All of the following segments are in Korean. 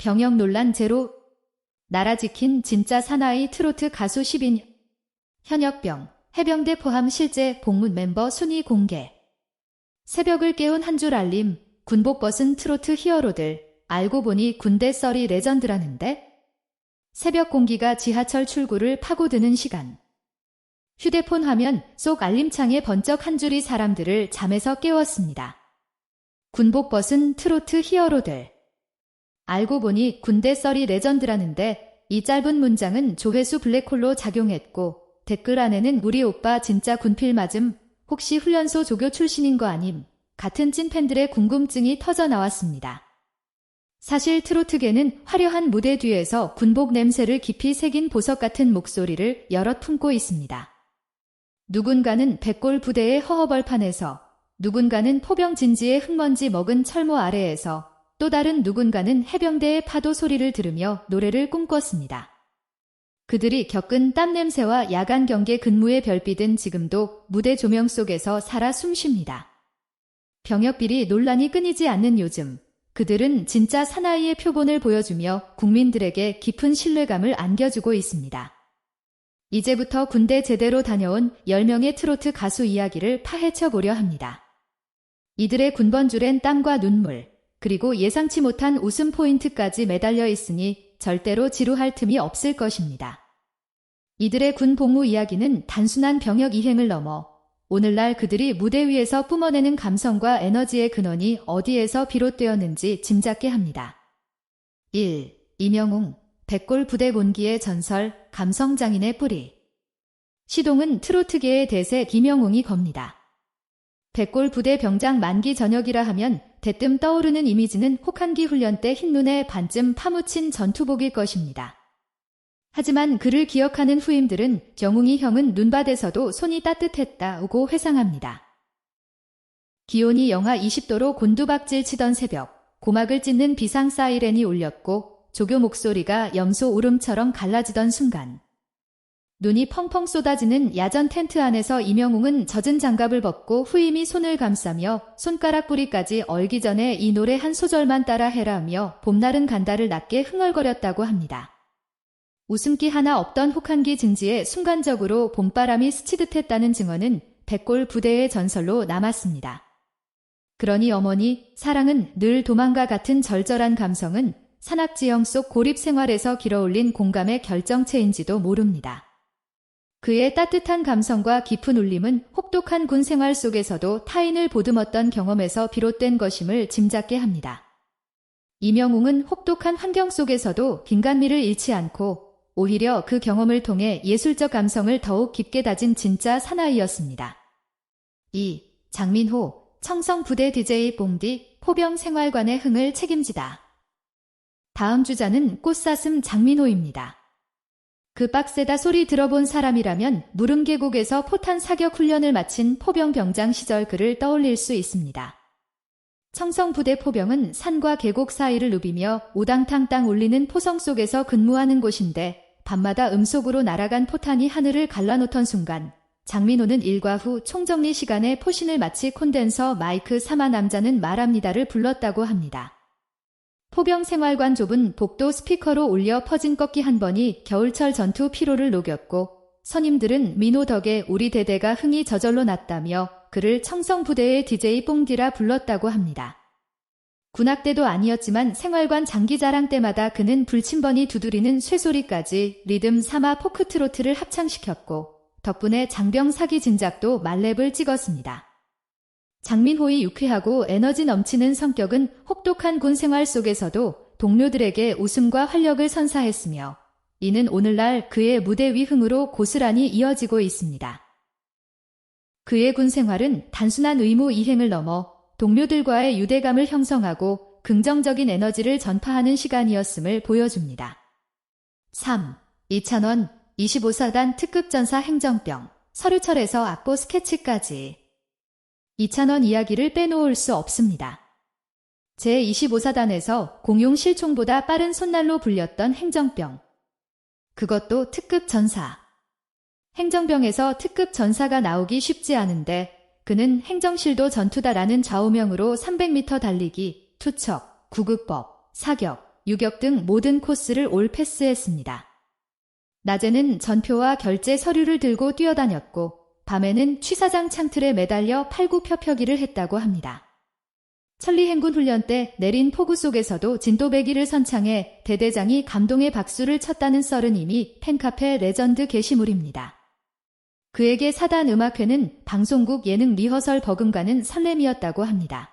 병역 논란 제로. 나라 지킨 진짜 사나이 트로트 가수 10인. 현역병, 해병대 포함 실제 복문 멤버 순위 공개. 새벽을 깨운 한 줄 알림, 군복 벗은 트로트 히어로들. 알고 보니 군대 썰이 레전드라는데? 새벽 공기가 지하철 출구를 파고드는 시간. 휴대폰 화면 속 알림창에 번쩍 한 줄이 사람들을 잠에서 깨웠습니다. 군복 벗은 트로트 히어로들. 알고 보니 군대 썰이 레전드라는데 이 짧은 문장은 조회수 블랙홀로 작용했고 댓글 안에는 우리 오빠 진짜 군필 맞음 혹시 훈련소 조교 출신인 거 아님 같은 찐팬들의 궁금증이 터져 나왔습니다. 사실 트로트계는 화려한 무대 뒤에서 군복 냄새를 깊이 새긴 보석 같은 목소리를 여럿 품고 있습니다. 누군가는 백골 부대의 허허벌판에서, 누군가는 포병 진지의 흙먼지 먹은 철모 아래에서, 또 다른 누군가는 해병대의 파도 소리를 들으며 노래를 꿈꿨습니다. 그들이 겪은 땀 냄새와 야간 경계 근무의 별빛은 지금도 무대 조명 속에서 살아 숨쉽니다. 병역비리 논란이 끊이지 않는 요즘, 그들은 진짜 사나이의 표본을 보여주며 국민들에게 깊은 신뢰감을 안겨주고 있습니다. 이제부터 군대 제대로 다녀온 10명의 트로트 가수 이야기를 파헤쳐 보려 합니다. 이들의 군번줄엔 땀과 눈물, 그리고 예상치 못한 웃음 포인트까지 매달려 있으니 절대로 지루할 틈이 없을 것입니다. 이들의 군 복무 이야기는 단순한 병역 이행을 넘어 오늘날 그들이 무대 위에서 뿜어내는 감성과 에너지의 근원이 어디에서 비롯되었는지 짐작게 합니다. 1. 이명웅, 백골 부대 곤기의 전설, 감성장인의 뿌리. 시동은 트로트계의 대세 김영웅이 겁니다. 백골 부대 병장 만기 전역이라 하면 대뜸 떠오르는 이미지는 혹한기 훈련 때 흰눈에 반쯤 파묻힌 전투복일 것입니다. 하지만 그를 기억하는 후임들은 정웅이 형은 눈밭에서도 손이 따뜻했다고 회상합니다. 기온이 영하 20도로 곤두박질 치던 새벽, 고막을 찢는 비상 사이렌이 울렸고 조교 목소리가 염소 울음처럼 갈라지던 순간 눈이 펑펑 쏟아지는 야전 텐트 안에서 이명웅은 젖은 장갑을 벗고 후임이 손을 감싸며 손가락 뿌리까지 얼기 전에 이 노래 한 소절만 따라 해라며 봄날은 간다를 낮게 흥얼거렸다고 합니다. 웃음기 하나 없던 혹한기 증지에 순간적으로 봄바람이 스치듯 했다는 증언은 백골 부대의 전설로 남았습니다. 그러니 어머니, 사랑은 늘 도망가 같은 절절한 감성은 산악지형 속 고립 생활에서 길어올린 공감의 결정체인지도 모릅니다. 그의 따뜻한 감성과 깊은 울림은 혹독한 군 생활 속에서도 타인을 보듬었던 경험에서 비롯된 것임을 짐작게 합니다. 이명웅은 혹독한 환경 속에서도 긴간미를 잃지 않고 오히려 그 경험을 통해 예술적 감성을 더욱 깊게 다진 진짜 사나이였습니다. 2. 장민호, 청성부대 DJ 뽕디, 포병 생활관의 흥을 책임지다. 다음 주자는 꽃사슴 장민호입니다. 그 빡세다 소리 들어본 사람이라면 무릉계곡에서 포탄 사격 훈련을 마친 포병 병장 시절 그를 떠올릴 수 있습니다. 청성부대 포병은 산과 계곡 사이를 누비며 오당탕 땅 울리는 포성 속에서 근무하는 곳인데 밤마다 음속으로 날아간 포탄이 하늘을 갈라놓던 순간 장민호는 일과 후 총정리 시간에 포신을 마치 콘덴서 마이크 사마 남자는 말합니다를 불렀다고 합니다. 포병 생활관 좁은 복도 스피커로 울려 퍼진 꺾기 한 번이 겨울철 전투 피로를 녹였고 선임들은 민호 덕에 우리 대대가 흥이 저절로 났다며 그를 청성부대의 DJ 뽕디라 불렀다고 합니다. 군악대도 아니었지만 생활관 장기자랑 때마다 그는 불침번이 두드리는 쇠소리까지 리듬 삼아 포크트로트를 합창시켰고 덕분에 장병 사기 진작도 말렙을 찍었습니다. 장민호의 유쾌하고 에너지 넘치는 성격은 혹독한 군 생활 속에서도 동료들에게 웃음과 활력을 선사했으며 이는 오늘날 그의 무대 위흥으로 고스란히 이어지고 있습니다. 그의 군 생활은 단순한 의무 이행을 넘어 동료들과의 유대감을 형성하고 긍정적인 에너지를 전파하는 시간이었음을 보여줍니다. 3. 이찬원 25사단 특급전사 행정병 서류철에서 악보 스케치까지 이찬원 이야기를 빼놓을 수 없습니다. 제25사단에서 공용 실총보다 빠른 손날로 불렸던 행정병. 그것도 특급 전사. 행정병에서 특급 전사가 나오기 쉽지 않은데 그는 행정실도 전투다라는 좌우명으로 300m 달리기, 투척, 구급법, 사격, 유격 등 모든 코스를 올 패스했습니다. 낮에는 전표와 결제 서류를 들고 뛰어다녔고 밤에는 취사장 창틀에 매달려 팔굽혀펴기를 했다고 합니다. 천리 행군 훈련 때 내린 폭우 속에서도 진도배기를 선창해 대대장이 감동의 박수를 쳤다는 썰은 이미 팬카페 레전드 게시물입니다. 그에게 사단 음악회는 방송국 예능 리허설 버금가는 설렘이었다고 합니다.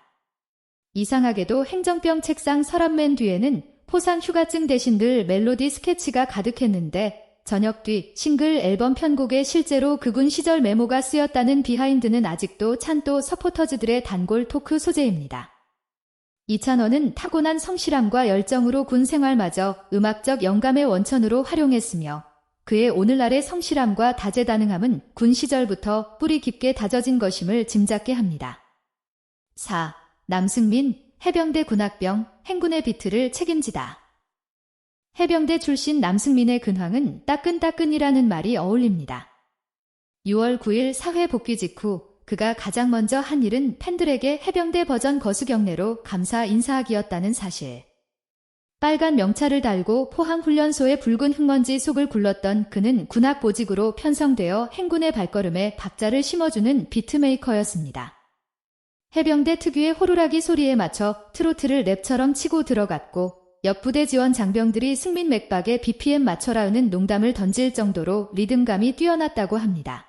이상하게도 행정병 책상 서랍맨 뒤에는 포상 휴가증 대신 늘 멜로디 스케치가 가득했는데 저녁 뒤 싱글 앨범 편곡에 실제로 그군 시절 메모가 쓰였다는 비하인드는 아직도 찬또 서포터즈들의 단골 토크 소재입니다. 이찬원은 타고난 성실함과 열정으로 군 생활마저 음악적 영감의 원천으로 활용했으며 그의 오늘날의 성실함과 다재다능함은 군 시절부터 뿌리 깊게 다져진 것임을 짐작게 합니다. 4. 남승민, 해병대 군악병, 행군의 비트를 책임지다. 해병대 출신 남승민의 근황은 따끈따끈이라는 말이 어울립니다. 6월 9일 사회 복귀 직후 그가 가장 먼저 한 일은 팬들에게 해병대 버전 거수경례로 감사 인사하기였다는 사실. 빨간 명찰을 달고 포항훈련소의 붉은 흙먼지 속을 굴렀던 그는 군악 보직으로 편성되어 행군의 발걸음에 박자를 심어주는 비트메이커였습니다. 해병대 특유의 호루라기 소리에 맞춰 트로트를 랩처럼 치고 들어갔고 옆 부대 지원 장병들이 승민 맥박에 BPM 맞춰라는 농담을 던질 정도로 리듬감이 뛰어났다고 합니다.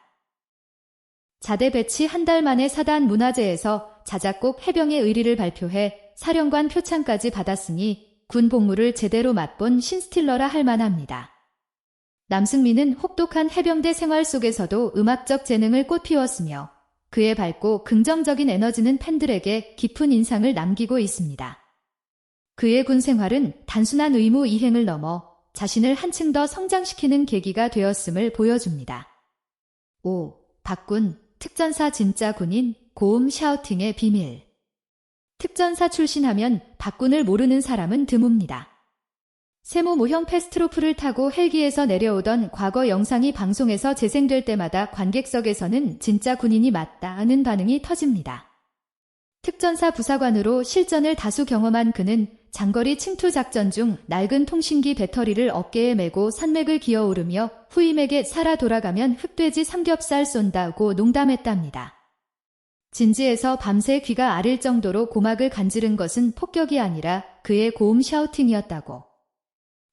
자대 배치 한 달 만에 사단 문화제에서 자작곡 해병의 의리를 발표해 사령관 표창까지 받았으니 군 복무를 제대로 맛본 신스틸러라 할 만합니다. 남승민은 혹독한 해병대 생활 속에서도 음악적 재능을 꽃피웠으며 그의 밝고 긍정적인 에너지는 팬들에게 깊은 인상을 남기고 있습니다. 그의 군 생활은 단순한 의무 이행을 넘어 자신을 한층 더 성장시키는 계기가 되었음을 보여줍니다. 5. 박군, 특전사 진짜 군인, 고음 샤우팅의 비밀. 특전사 출신하면 박군을 모르는 사람은 드뭅니다. 세모 모형 패스트로프를 타고 헬기에서 내려오던 과거 영상이 방송에서 재생될 때마다 관객석에서는 진짜 군인이 맞다는 반응이 터집니다. 특전사 부사관으로 실전을 다수 경험한 그는 장거리 침투 작전 중 낡은 통신기 배터리를 어깨에 메고 산맥을 기어오르며 후임에게 살아 돌아가면 흑돼지 삼겹살 쏜다고 농담했답니다. 진지에서 밤새 귀가 아릴 정도로 고막을 간지른 것은 폭격이 아니라 그의 고음 샤우팅이었다고.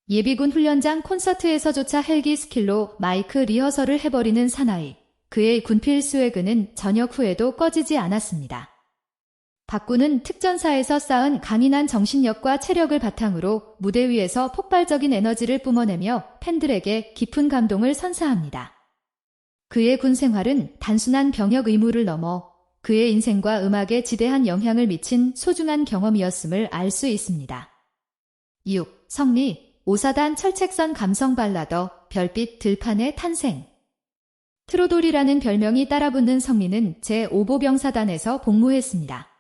예비군 훈련장 콘서트에서조차 헬기 스킬로 마이크 리허설을 해버리는 사나이. 그의 군필 스웨그는 저녁 후에도 꺼지지 않았습니다. 박군은 특전사에서 쌓은 강인한 정신력과 체력을 바탕으로 무대 위에서 폭발적인 에너지를 뿜어내며 팬들에게 깊은 감동을 선사합니다. 그의 군 생활은 단순한 병역 의무를 넘어 그의 인생과 음악에 지대한 영향을 미친 소중한 경험이었음을 알 수 있습니다. 6. 성리, 오사단 철책선 감성 발라더, 별빛 들판의 탄생. 트로돌이라는 별명이 따라붙는 성리는 제5보병사단에서 복무했습니다.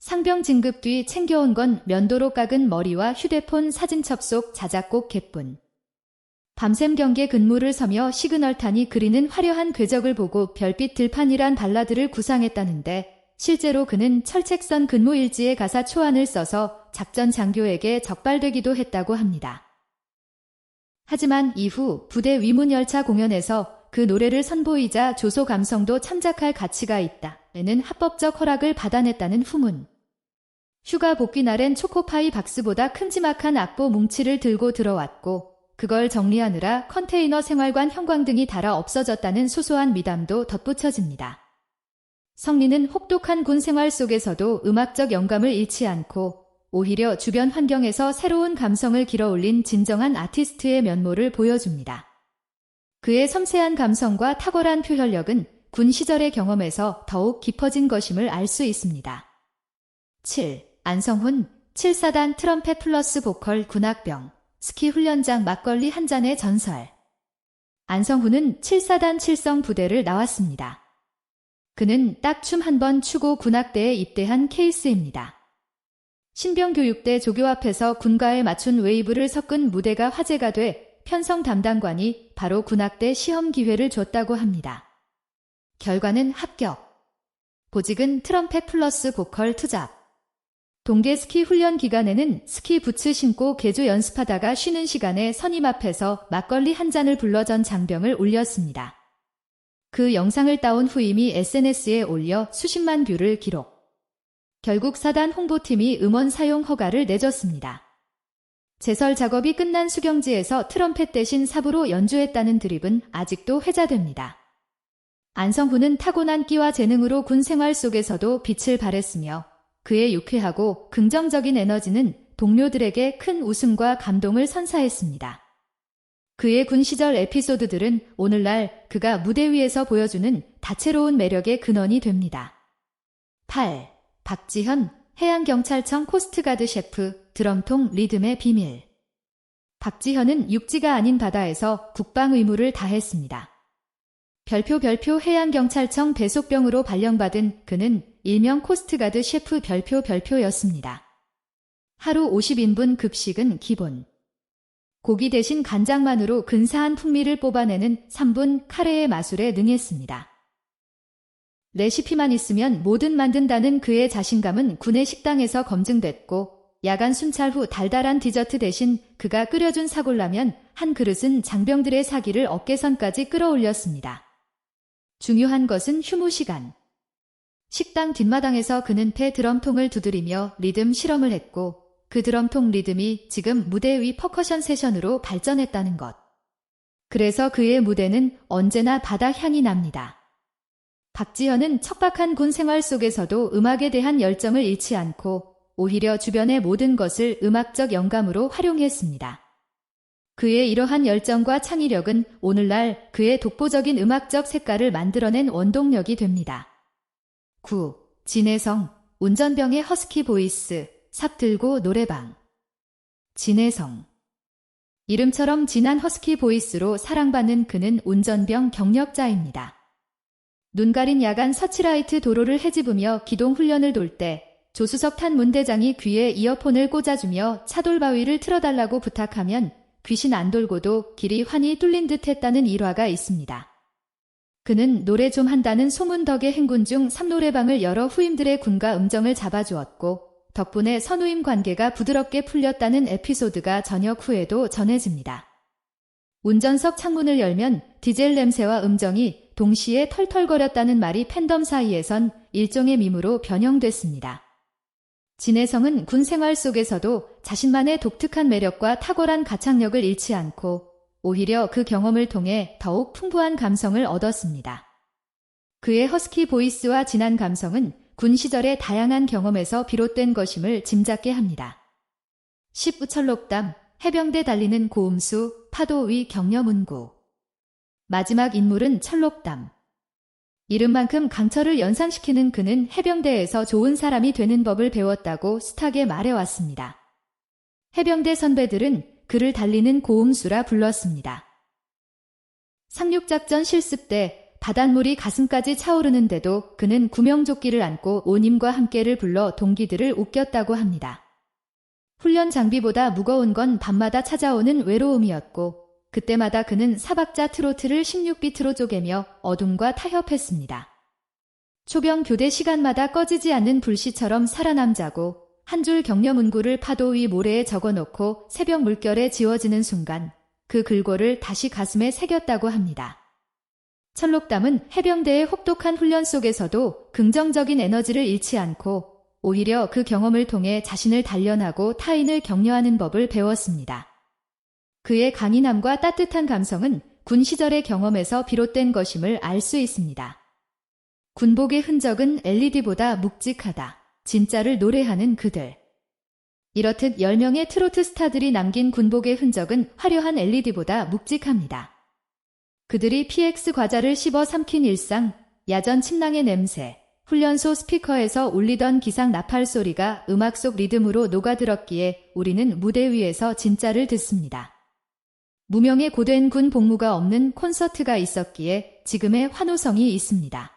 상병 진급 뒤 챙겨온 건 면도로 깎은 머리와 휴대폰 사진 첩속 자작곡 개뿐. 밤샘 경계 근무를 서며 시그널탄이 그리는 화려한 궤적을 보고 별빛 들판이란 발라드를 구상했다는데 실제로 그는 철책선 근무 일지의 가사 초안을 써서 작전 장교에게 적발되기도 했다고 합니다. 하지만 이후 부대 위문 열차 공연에서 그 노래를 선보이자 조소 감성도 참작할 가치가 있다. 는 합법적 허락을 받아냈다는 후문. 휴가 복귀 날엔 초코파이 박스보다 큼지막한 악보 뭉치를 들고 들어왔고 그걸 정리하느라 컨테이너 생활관 형광등이 달아 없어졌다는 소소한 미담도 덧붙여집니다. 성리는 혹독한 군 생활 속에서도 음악적 영감을 잃지 않고 오히려 주변 환경에서 새로운 감성을 길어올린 진정한 아티스트의 면모를 보여줍니다. 그의 섬세한 감성과 탁월한 표현력은 군 시절의 경험에서 더욱 깊어진 것임을 알 수 있습니다. 7. 안성훈 7사단 트럼펫 플러스 보컬 군악병 스키 훈련장 막걸리 한 잔의 전설 안성훈은 7사단 7성 부대를 나왔습니다. 그는 딱 춤 한 번 추고 군악대에 입대한 케이스입니다. 신병교육대 조교 앞에서 군가에 맞춘 웨이브를 섞은 무대가 화제가 돼 편성 담당관이 바로 군악대 시험 기회를 줬다고 합니다. 결과는 합격. 보직은 트럼펫 플러스 보컬 투잡. 동계 스키 훈련 기간에는 스키 부츠 신고 개조 연습하다가 쉬는 시간에 선임 앞에서 막걸리 한 잔을 불러 전 장병을 올렸습니다. 그 영상을 따온 후임이 SNS에 올려 수십만 뷰를 기록. 결국 사단 홍보팀이 음원 사용 허가를 내줬습니다. 제설 작업이 끝난 수경지에서 트럼펫 대신 삽으로 연주했다는 드립은 아직도 회자됩니다. 안성훈은 타고난 끼와 재능으로 군 생활 속에서도 빛을 발했으며 그의 유쾌하고 긍정적인 에너지는 동료들에게 큰 웃음과 감동을 선사했습니다. 그의 군 시절 에피소드들은 오늘날 그가 무대 위에서 보여주는 다채로운 매력의 근원이 됩니다. 8. 박지현, 해양경찰청 코스트가드 셰프, 드럼통 리듬의 비밀. 박지현은 육지가 아닌 바다에서 국방 의무를 다했습니다. 별표 별표 해양경찰청 배속병으로 발령받은 그는 일명 코스트가드 셰프 별표 별표였습니다. 하루 50인분 급식은 기본. 고기 대신 간장만으로 근사한 풍미를 뽑아내는 3분 카레의 마술에 능했습니다. 레시피만 있으면 뭐든 만든다는 그의 자신감은 군의 식당에서 검증됐고 야간 순찰 후 달달한 디저트 대신 그가 끓여준 사골라면 한 그릇은 장병들의 사기를 어깨선까지 끌어올렸습니다. 중요한 것은 휴무 시간. 식당 뒷마당에서 그는 폐 드럼통을 두드리며 리듬 실험을 했고 그 드럼통 리듬이 지금 무대 위 퍼커션 세션으로 발전했다는 것. 그래서 그의 무대는 언제나 바다 향이 납니다. 박지현은 척박한 군 생활 속에서도 음악에 대한 열정을 잃지 않고 오히려 주변의 모든 것을 음악적 영감으로 활용했습니다. 그의 이러한 열정과 창의력은 오늘날 그의 독보적인 음악적 색깔을 만들어낸 원동력이 됩니다. 9. 진혜성, 운전병의 허스키 보이스, 삽 들고 노래방. 진혜성. 이름처럼 진한 허스키 보이스로 사랑받는 그는 운전병 경력자입니다. 눈 가린 야간 서치라이트 도로를 헤집으며 기동 훈련을 돌 때 조수석 탄 문대장이 귀에 이어폰을 꽂아주며 차돌바위를 틀어달라고 부탁하면 귀신 안 돌고도 길이 환히 뚫린 듯 했다는 일화가 있습니다. 그는 노래 좀 한다는 소문 덕에 행군 중 삼노래방을 열어 후임들의 군가 음정을 잡아주었고 덕분에 선후임 관계가 부드럽게 풀렸다는 에피소드가 저녁 후에도 전해집니다. 운전석 창문을 열면 디젤 냄새와 음정이 동시에 털털거렸다는 말이 팬덤 사이에선 일종의 밈으로 변형됐습니다. 진혜성은 군 생활 속에서도 자신만의 독특한 매력과 탁월한 가창력을 잃지 않고 오히려 그 경험을 통해 더욱 풍부한 감성을 얻었습니다. 그의 허스키 보이스와 진한 감성은 군 시절의 다양한 경험에서 비롯된 것임을 짐작게 합니다. 10부 철록담, 해병대 달리는 고음수, 파도 위 격려문구. 마지막 인물은 철록담. 이름만큼 강철을 연상시키는 그는 해병대에서 좋은 사람이 되는 법을 배웠다고 숱하게 말해왔습니다. 해병대 선배들은 그를 달리는 고음수라 불렀습니다. 상륙작전 실습 때 바닷물이 가슴까지 차오르는데도 그는 구명조끼를 안고 오님과 함께를 불러 동기들을 웃겼다고 합니다. 훈련 장비보다 무거운 건 밤마다 찾아오는 외로움이었고 그때마다 그는 사박자 트로트를 16비트로 쪼개며 어둠과 타협했습니다. 초병 교대 시간마다 꺼지지 않는 불씨처럼 살아남자고 한 줄 격려 문구를 파도 위 모래에 적어놓고 새벽 물결에 지워지는 순간 그 글고를 다시 가슴에 새겼다고 합니다. 철록담은 해병대의 혹독한 훈련 속에서도 긍정적인 에너지를 잃지 않고 오히려 그 경험을 통해 자신을 단련하고 타인을 격려하는 법을 배웠습니다. 그의 강인함과 따뜻한 감성은 군 시절의 경험에서 비롯된 것임을 알 수 있습니다. 군복의 흔적은 LED보다 묵직하다. 진짜를 노래하는 그들. 이렇듯 10명의 트로트 스타들이 남긴 군복의 흔적은 화려한 LED보다 묵직합니다. 그들이 PX 과자를 씹어 삼킨 일상, 야전 침낭의 냄새, 훈련소 스피커에서 울리던 기상 나팔 소리가 음악 속 리듬으로 녹아들었기에 우리는 무대 위에서 진짜를 듣습니다. 무명의 고된 군 복무가 없는 콘서트가 있었기에 지금의 환호성이 있습니다.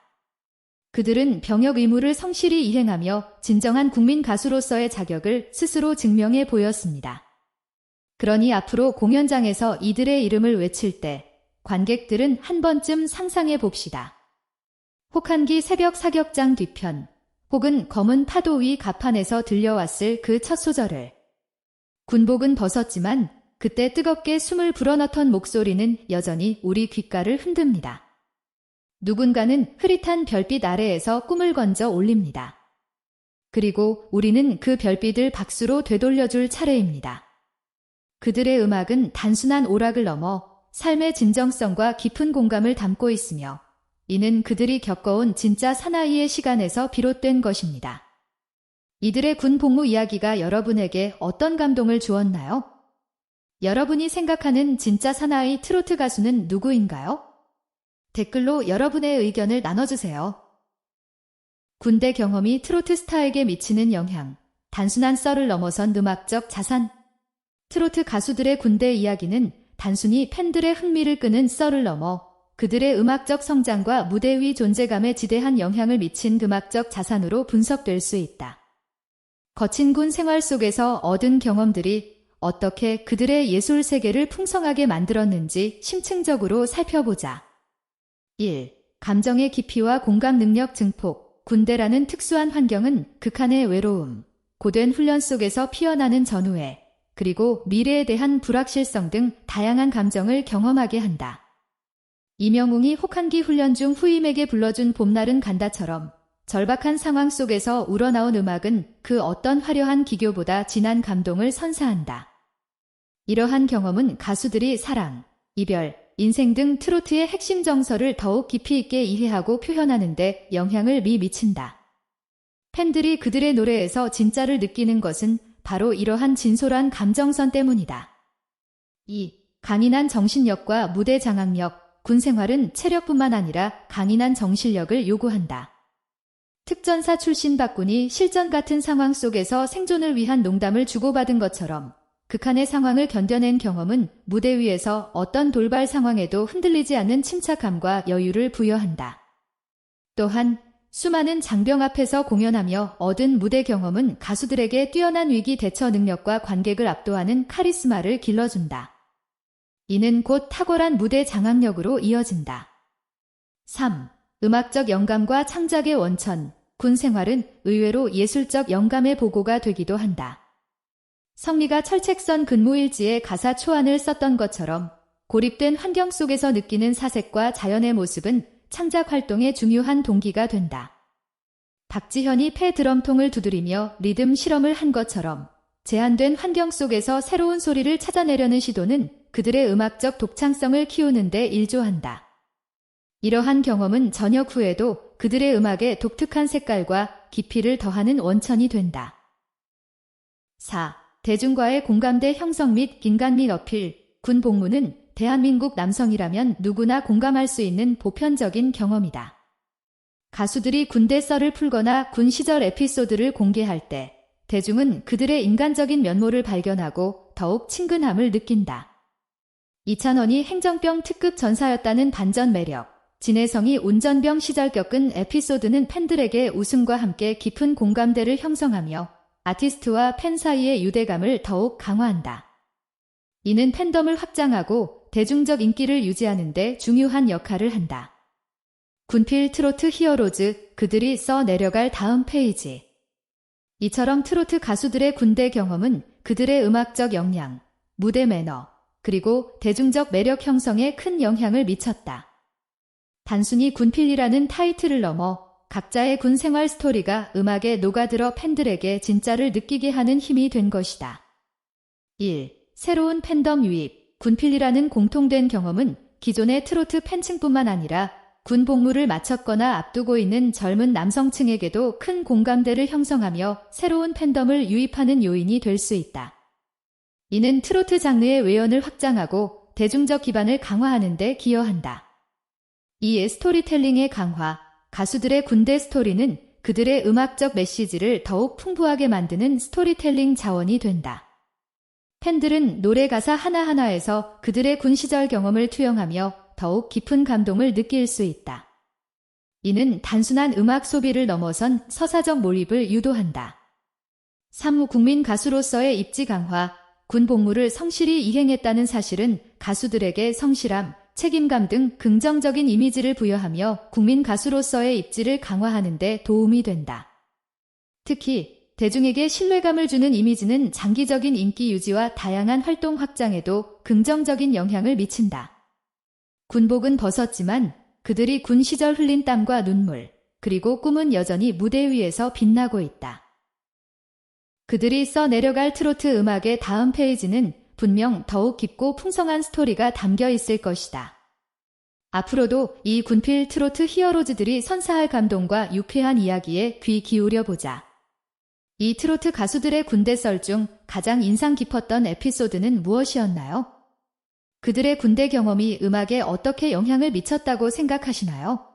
그들은 병역 의무를 성실히 이행하며 진정한 국민 가수로서의 자격을 스스로 증명해 보였습니다. 그러니 앞으로 공연장에서 이들의 이름을 외칠 때 관객들은 한 번쯤 상상해 봅시다. 혹한기 새벽 사격장 뒤편, 혹은 검은 파도 위 가판에서 들려왔을 그 첫 소절을. 군복은 벗었지만 그때 뜨겁게 숨을 불어넣던 목소리는 여전히 우리 귓가를 흔듭니다. 누군가는 흐릿한 별빛 아래에서 꿈을 건져 올립니다. 그리고 우리는 그 별빛을 박수로 되돌려줄 차례입니다. 그들의 음악은 단순한 오락을 넘어 삶의 진정성과 깊은 공감을 담고 있으며 이는 그들이 겪어온 진짜 사나이의 시간에서 비롯된 것입니다. 이들의 군 복무 이야기가 여러분에게 어떤 감동을 주었나요? 여러분이 생각하는 진짜 사나이 트로트 가수는 누구인가요? 댓글로 여러분의 의견을 나눠주세요. 군대 경험이 트로트 스타에게 미치는 영향, 단순한 썰을 넘어선 음악적 자산. 트로트 가수들의 군대 이야기는 단순히 팬들의 흥미를 끄는 썰을 넘어 그들의 음악적 성장과 무대 위 존재감에 지대한 영향을 미친 음악적 자산으로 분석될 수 있다. 거친 군 생활 속에서 얻은 경험들이 어떻게 그들의 예술 세계를 풍성하게 만들었는지 심층적으로 살펴보자. 1. 감정의 깊이와 공감 능력 증폭. 군대라는 특수한 환경은 극한의 외로움, 고된 훈련 속에서 피어나는 전후회, 그리고 미래에 대한 불확실성 등 다양한 감정을 경험하게 한다. 이명웅이 혹한기 훈련 중 후임에게 불러준 봄날은 간다처럼 절박한 상황 속에서 우러나온 음악은 그 어떤 화려한 기교보다 진한 감동을 선사한다. 이러한 경험은 가수들이 사랑, 이별, 인생 등 트로트의 핵심 정서를 더욱 깊이 있게 이해하고 표현하는데 영향을 미 미친다. 팬들이 그들의 노래에서 진짜를 느끼는 것은 바로 이러한 진솔한 감정선 때문이다. 2. 강인한 정신력과 무대 장악력, 군 생활은 체력뿐만 아니라 강인한 정신력을 요구한다. 특전사 출신 박군이 실전 같은 상황 속에서 생존을 위한 농담을 주고받은 것처럼 극한의 상황을 견뎌낸 경험은 무대 위에서 어떤 돌발 상황에도 흔들리지 않는 침착함과 여유를 부여한다. 또한 수많은 장병 앞에서 공연하며 얻은 무대 경험은 가수들에게 뛰어난 위기 대처 능력과 관객을 압도하는 카리스마를 길러준다. 이는 곧 탁월한 무대 장악력으로 이어진다. 3. 음악적 영감과 창작의 원천, 군 생활은 의외로 예술적 영감의 보고가 되기도 한다. 성리가 철책선 근무일지에 가사 초안을 썼던 것처럼 고립된 환경 속에서 느끼는 사색과 자연의 모습은 창작 활동의 중요한 동기가 된다. 박지현이 폐 드럼통을 두드리며 리듬 실험을 한 것처럼 제한된 환경 속에서 새로운 소리를 찾아내려는 시도는 그들의 음악적 독창성을 키우는 데 일조한다. 이러한 경험은 전역 후에도 그들의 음악에 독특한 색깔과 깊이를 더하는 원천이 된다. 4. 대중과의 공감대 형성 및 긴감 및 어필, 군 복무는 대한민국 남성이라면 누구나 공감할 수 있는 보편적인 경험이다. 가수들이 군대 썰을 풀거나 군 시절 에피소드를 공개할 때 대중은 그들의 인간적인 면모를 발견하고 더욱 친근함을 느낀다. 이찬원이 행정병 특급 전사였다는 반전 매력, 진혜성이 운전병 시절 겪은 에피소드는 팬들에게 웃음과 함께 깊은 공감대를 형성하며 아티스트와 팬 사이의 유대감을 더욱 강화한다. 이는 팬덤을 확장하고 대중적 인기를 유지하는 데 중요한 역할을 한다. 군필 트로트 히어로즈, 그들이 써 내려갈 다음 페이지. 이처럼 트로트 가수들의 군대 경험은 그들의 음악적 역량, 무대 매너, 그리고 대중적 매력 형성에 큰 영향을 미쳤다. 단순히 군필이라는 타이틀을 넘어 각자의 군 생활 스토리가 음악에 녹아들어 팬들에게 진짜를 느끼게 하는 힘이 된 것이다. 1. 새로운 팬덤 유입. 군필이라는 공통된 경험은 기존의 트로트 팬층뿐만 아니라 군 복무를 마쳤거나 앞두고 있는 젊은 남성층에게도 큰 공감대를 형성하며 새로운 팬덤을 유입하는 요인이 될 수 있다. 이는 트로트 장르의 외연을 확장하고 대중적 기반을 강화하는 데 기여한다. 이에 스토리텔링의 강화, 가수들의 군대 스토리는 그들의 음악적 메시지를 더욱 풍부하게 만드는 스토리텔링 자원이 된다. 팬들은 노래 가사 하나하나에서 그들의 군 시절 경험을 투영하며 더욱 깊은 감동을 느낄 수 있다. 이는 단순한 음악 소비를 넘어선 서사적 몰입을 유도한다. 3. 국민 가수로서의 입지 강화, 군 복무를 성실히 이행했다는 사실은 가수들에게 성실함, 책임감 등 긍정적인 이미지를 부여하며 국민 가수로서의 입지를 강화하는 데 도움이 된다. 특히 대중에게 신뢰감을 주는 이미지는 장기적인 인기 유지와 다양한 활동 확장에도 긍정적인 영향을 미친다. 군복은 벗었지만 그들이 군 시절 흘린 땀과 눈물, 그리고 꿈은 여전히 무대 위에서 빛나고 있다. 그들이 써 내려갈 트로트 음악의 다음 페이지는 분명 더욱 깊고 풍성한 스토리가 담겨 있을 것이다. 앞으로도 이 군필 트로트 히어로즈들이 선사할 감동과 유쾌한 이야기에 귀 기울여 보자. 이 트로트 가수들의 군대 썰 중 가장 인상 깊었던 에피소드는 무엇이었나요? 그들의 군대 경험이 음악에 어떻게 영향을 미쳤다고 생각하시나요?